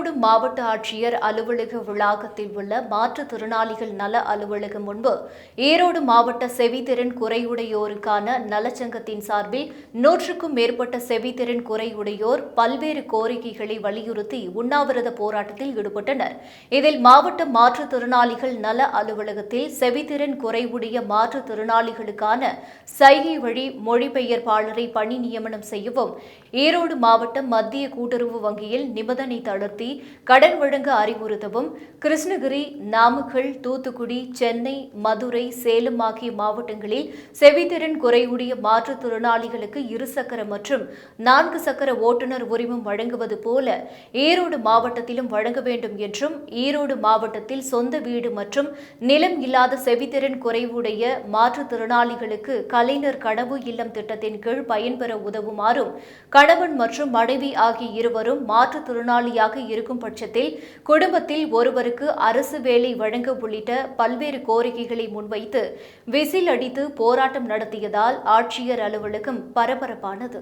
Erode மாவட்ட ஆட்சியர் அலுவலக வளாகத்தில் உள்ள மாற்றுத்திறனாளிகள் நல அலுவலகம் முன்பு ஈரோடு மாவட்ட செவித்திறன் குறையுடையோருக்கான நலச்சங்கத்தின் சார்பில் நூற்றுக்கும் மேற்பட்ட செவித்திறன் குறையுடையோர் பல்வேறு கோரிக்கைகளை வலியுறுத்தி உண்ணாவிரத போராட்டத்தில் ஈடுபட்டனர். இதில் மாவட்ட மாற்றுத்திறனாளிகள் நல அலுவலகத்தில் செவித்திறன் குறைவுடைய மாற்றுத்திறனாளிகளுக்கான சைகை வழி மொழிபெயர்ப்பாளரை பணி நியமனம் செய்யவும் ஈரோடு மாவட்டம் மத்திய கூட்டுறவு வங்கியில் நிபந்தனை தளர்த்தி கடன் வழங்க அறிவுறுத்தவும் கிருஷ்ணகிரி நாமக்கல் தூத்துக்குடி சென்னை மதுரை சேலம் ஆகிய மாவட்டங்களில் செவித்திறன் குறையுடைய மாற்றுத்திறனாளிகளுக்கு இருசக்கர மற்றும் நான்கு சக்கர ஓட்டுநர் உரிமம் வழங்குவது போல ஈரோடு மாவட்டத்திலும் வழங்க வேண்டும் என்றும் ஈரோடு மாவட்டத்தில் சொந்த வீடு மற்றும் நிலம் இல்லாத செவித்திறன் குறைவுடைய மாற்றுத்திறனாளிகளுக்கு கலைஞர் கனவு இல்லம் திட்டத்தின் கீழ் பயன்பெற உதவுமாறும் கணவன் மற்றும் மனைவி ஆகிய இருவரும் மாற்றுத்திறனாளியாக இருக்கும் பட்சத்தில் குடும்பத்தில் ஒருவருக்கு அரசு வேலை வழங்க உள்ளிட்ட பல்வேறு கோரிக்கைகளை முன்வைத்து விசில் அடித்து போராட்டம் நடத்தியதால் ஆட்சியர் அலுவலகம் பரபரப்பானது.